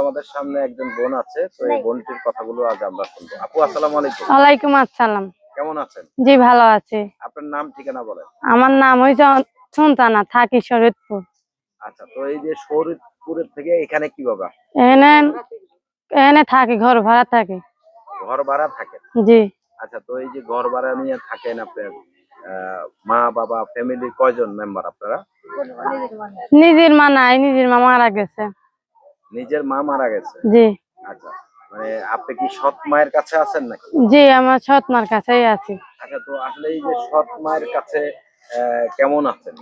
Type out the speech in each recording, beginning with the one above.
আমাদের সামনে একজন বোন আছে তো এই বোনটির কথাগুলো আজ আমরা শুনব। আপু আসসালামু আলাইকুম। ওয়ালাইকুম আসসালাম। কেমন আছেন? জি ভালো আছি। আপনার নাম ঠিকানা বলেন। আমার নাম হয়েছে সুলতানা থাকি শরীরপুর আচ্ছা তো এই যে শরীরপুরের থেকে এখানে কীভাবে আসেন? এখানে এখানে থাকি ঘর ভাড়া থাকি। ঘর ভাড়া থাকেন জি। আচ্ছা তো এই যে ঘর ভাড়া নিয়ে থাকেন আপনার মা বাবা ফ্যামিলির কয়জন মেম্বার আপনারা? নিজের মা নাই নিজের মা মারা গেছে। নিজের মা মারা গেছে? জি। আচ্ছা মানে আপনি কি সৎ মায়ের কাছে আছেন নাকি? জি আমার সৎ মার কাছেই আছি। আচ্ছা তো আসলে এই যে সৎ মায়ের কাছে কেমন আছেন?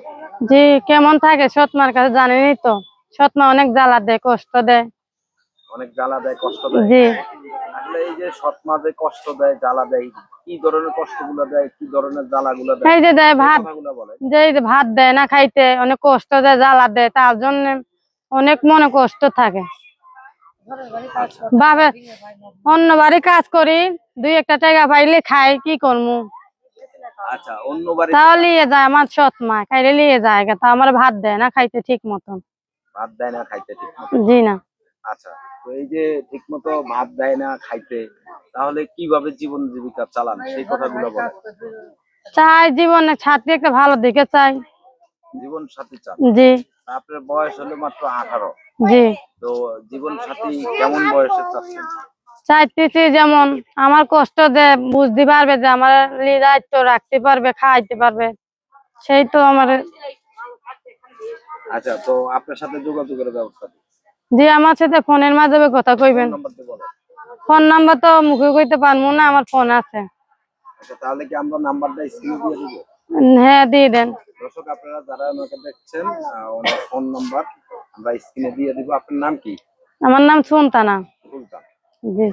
জি কেমন থাকে সৎ মার কাছে জানেনই তো। সৎ মা অনেক জ্বালা দেয় কষ্ট দেয়। অনেক জ্বালা দেয় কষ্ট দেয়। জি। আসলে এই যে সৎ মা যে কষ্ট দেয় জ্বালা দেয় কি ধরনের কষ্টগুলো দেয় কি ধরনের জ্বালাগুলো দেয়? এই যে দেয় ভাত। যে ভাত দেয় না খাইতে অনেক কষ্ট দেয় জ্বালা দেয় তার জন্য অনেক মনে কষ্ট থাকে। বাবে অন্য বাড়ি কাজ করি দুই একটা টাকা পাইলে খাই কি করব আচ্ছা তাও নিয়ে যায় আমার সৎ মা খাইলে নিয়ে যায় তা আমার ভাত দেয় না খাইতে ঠিক মতন। ভাত দেয় না খাইতে ঠিক জি না। আচ্ছা তো এই যে ঠিক মতো ভাত দেয় না খাইতে তাহলে কীভাবে জীবন জীবিকা চালান? সেই কথাগুলো বলেন চাই জীবনে ছাত্রী একটা ভালো দিকে চাই। জীবন সাথী চান। জি। আপনার বয়স হলো মাত্র আঠারো। জি। তো জীবন সাথী কেমন বয়সে চাচ্ছেন? চাইতেছি যেমন আমার কষ্ট যে বুঝতে পারবে যে আমার দায়িত্ব রাখতে পারবে খাইতে পারবে। সেই তো আমার আচ্ছা তো আপনার সাথে যোগাযোগের ব্যবস্থা জি আমার সাথে ফোনের মাধ্যমে কথা কইবেন। ফোন নাম্বার তো মুখে কইতে পারব না আমার ফোন আছে। আচ্ছা তাহলে কি আমরা নাম্বারটা স্ক্রিনে দিয়ে দিব? হ্যাঁ দিয়ে দেন। আপনারা যারা আমাকে দেখছেন ওনার ফোন নাম্বার আমরা স্ক্রিনে দিয়ে দিব। আপনার নাম কি? আমার নাম সুলতানা সুলতান জি।